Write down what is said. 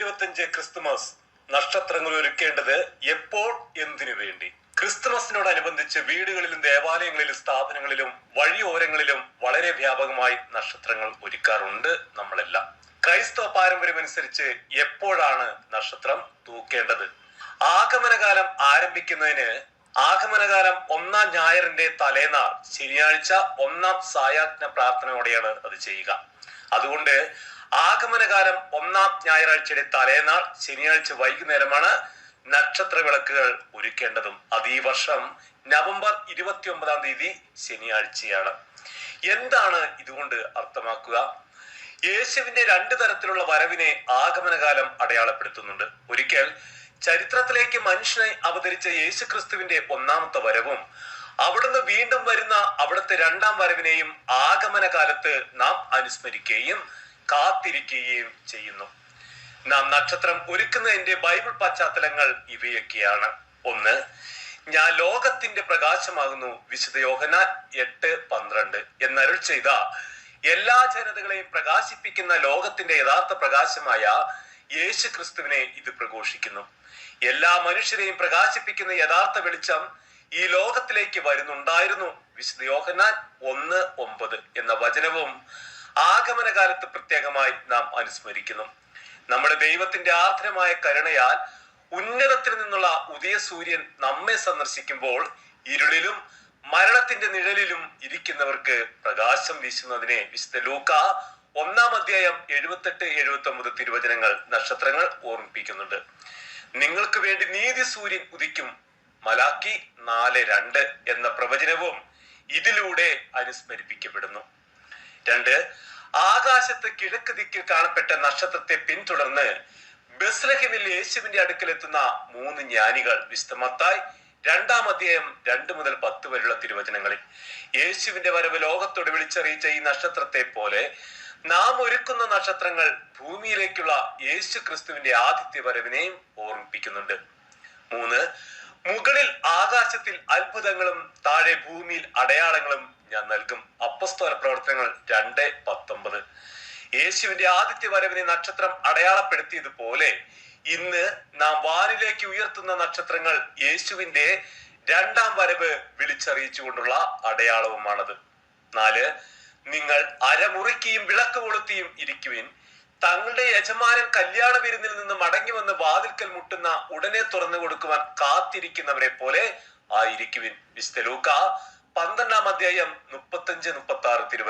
ഇരുപത്തിയഞ്ച് ക്രിസ്തുമസ് നക്ഷത്രങ്ങൾ ഒരുക്കേണ്ടത് എപ്പോൾ എന്തിനു വേണ്ടി? ക്രിസ്തുമസിനോടനുബന്ധിച്ച് വീടുകളിലും ദേവാലയങ്ങളിലും സ്ഥാപനങ്ങളിലും വഴിയോരങ്ങളിലും വളരെ വ്യാപകമായി നക്ഷത്രങ്ങൾ ഒരുക്കാറുണ്ട് നമ്മളെല്ലാം. ക്രൈസ്തവ പാരമ്പര്യമനുസരിച്ച് എപ്പോഴാണ് നക്ഷത്രം തൂക്കേണ്ടത്? ആഗമനകാലം ആരംഭിക്കുന്നതിന് ആഗമനകാലം ഒന്നാം ഞായറിന്റെ തലേനാൾ ശനിയാഴ്ച ഒന്നാം സായാജ്ഞ പ്രാർത്ഥനയോടെയാണ് അത് ചെയ്യുക. അതുകൊണ്ട് ആഗമനകാലം ഒന്നാം ഞായറാഴ്ചയുടെ തലേനാൾ ശനിയാഴ്ച വൈകുന്നേരമാണ് നക്ഷത്ര വിളക്കുകൾ ഒരുക്കേണ്ടതും. അത് ഈ വർഷം നവംബർ ഇരുപത്തി ഒമ്പതാം തീയതി ശനിയാഴ്ചയാണ്. എന്താണ് ഇതുകൊണ്ട് അർത്ഥമാക്കുക? യേശുവിന്റെ രണ്ട് തരത്തിലുള്ള വരവിനെ ആഗമനകാലം അടയാളപ്പെടുത്തുന്നുണ്ട്. ഒരിക്കൽ ചരിത്രത്തിലേക്ക് മനുഷ്യനെ അവതരിച്ച യേശു ക്രിസ്തുവിന്റെ ഒന്നാമത്തെ വരവും അവിടുന്ന് വീണ്ടും വരുന്ന അവിടുത്തെ രണ്ടാം വരവിനെയും ആഗമനകാലത്ത് നാം അനുസ്മരിക്കുകയും കാത്തിരിക്കുകയും ചെയ്യുന്നു. നാം നക്ഷത്രം ഒരുക്കുന്നതിന്റെ ബൈബിൾ പശ്ചാത്തലങ്ങൾ ഇവയൊക്കെയാണ്. ഒന്ന് ഞാൻ ലോകത്തിന്റെ പ്രകാശമാകുന്നു വിശുദ്ധ യോഹന എട്ട് പന്ത്രണ്ട്. എന്നരുൾ ചെയ്ത എല്ലാ ജനതകളെയും പ്രകാശിപ്പിക്കുന്ന ലോകത്തിന്റെ യഥാർത്ഥ പ്രകാശമായ യേശു ക്രിസ്തുവിനെ ഇത് പ്രഘോഷിക്കുന്നു. എല്ലാ മനുഷ്യരെയും പ്രകാശിപ്പിക്കുന്ന യഥാർത്ഥ വെളിച്ചം ഈ ലോകത്തിലേക്ക് വരുന്നുണ്ടായിരുന്നു വിശുദ്ധ യോഹന്നാൻ ഒന്ന് ഒമ്പത് എന്ന വചനവും ആഗമന കാലത്ത് പ്രത്യേകമായി നാം അനുസ്മരിക്കുന്നു. നമ്മുടെ ദൈവത്തിന്റെ ആർദ്രമായ കരുണയാൽ ഉന്നതത്തിൽ നിന്നുള്ള ഉദയ സൂര്യൻ നമ്മെ സന്ദർശിക്കുമ്പോൾ ഇരുളിലും മരണത്തിന്റെ നിഴലിലും ഇരിക്കുന്നവർക്ക് പ്രകാശം വീശുന്നതിനെ വിശുദ്ധ ലൂക്ക ഒന്നാം അധ്യായം എഴുപത്തെട്ട് എഴുപത്തി ഒമ്പത് തിരുവചനങ്ങൾ നക്ഷത്രങ്ങൾ ഓർമ്മിപ്പിക്കുന്നുണ്ട്. നിങ്ങൾക്ക് വേണ്ടി നീതി സൂര്യൻ ഉദിക്കും മലാക്കി നാല് രണ്ട് എന്ന പ്രവചനവും ഇതിലൂടെ അനുസ്മരിപ്പിക്കപ്പെടുന്നു. രണ്ട് ആകാശത്ത് കിഴക്ക് ദിക്കിൽ കാണപ്പെട്ട നക്ഷത്രത്തെ പിന്തുടർന്ന് ബസ്ലഹിമിൽ യേശുവിന്റെ അടുക്കലെത്തുന്ന മൂന്ന് ജ്ഞാനികൾ. വിസ്തമത്തായി രണ്ടാം അധ്യായം രണ്ട് മുതൽ പത്ത് വരെയുള്ള തിരുവചനങ്ങളിൽ. യേശുവിന്റെ വരവ് ലോകത്തോട് വിളിച്ചറിയിച്ച ഈ നക്ഷത്രത്തെ പോലെ നാം ഒരുക്കുന്ന നക്ഷത്രങ്ങൾ ഭൂമിയിലേക്കുള്ള യേശു ക്രിസ്തുവിന്റെ ആദിത്യ വരവിനെയും ഓർമ്മിപ്പിക്കുന്നുണ്ട്. മൂന്ന് മുകളിൽ ആകാശത്തിൽ അത്ഭുതങ്ങളും താഴെ ഭൂമിയിൽ അടയാളങ്ങളും ഞാൻ നൽകും. അപ്പസ്തോല പ്രവർത്തനങ്ങൾ രണ്ട് പത്തൊമ്പത്. യേശുവിന്റെ ആദിത്യ വരവിനെ നക്ഷത്രം അടയാളപ്പെടുത്തിയതുപോലെ ഇന്ന് നാം വാനിലേക്ക് ഉയർത്തുന്ന നക്ഷത്രങ്ങൾ യേശുവിന്റെ രണ്ടാം വരവ് വിളിച്ചറിയിച്ചുകൊണ്ടുള്ള അടയാളവുമാണത്. നാല് നിങ്ങൾ അരമുറിക്കിയും വിളക്ക് കൊളുത്തിയും ഇരിക്കുവിൻ. തങ്ങളുടെ യജമാനൻ കല്യാണ വിരുന്നിൽ നിന്ന് മടങ്ങി വന്ന് വാതിൽക്കൽ മുട്ടുന്ന ഉടനെ തുറന്നു കൊടുക്കുവാൻ കാത്തിരിക്കുന്നവരെ പോലെ ആയിരിക്കുവിൻ. വിസ്തലൂക്ക പന്ത്രണ്ടാം അധ്യായം മുപ്പത്തഞ്ച് മുപ്പത്തി ആറ് തിരുവ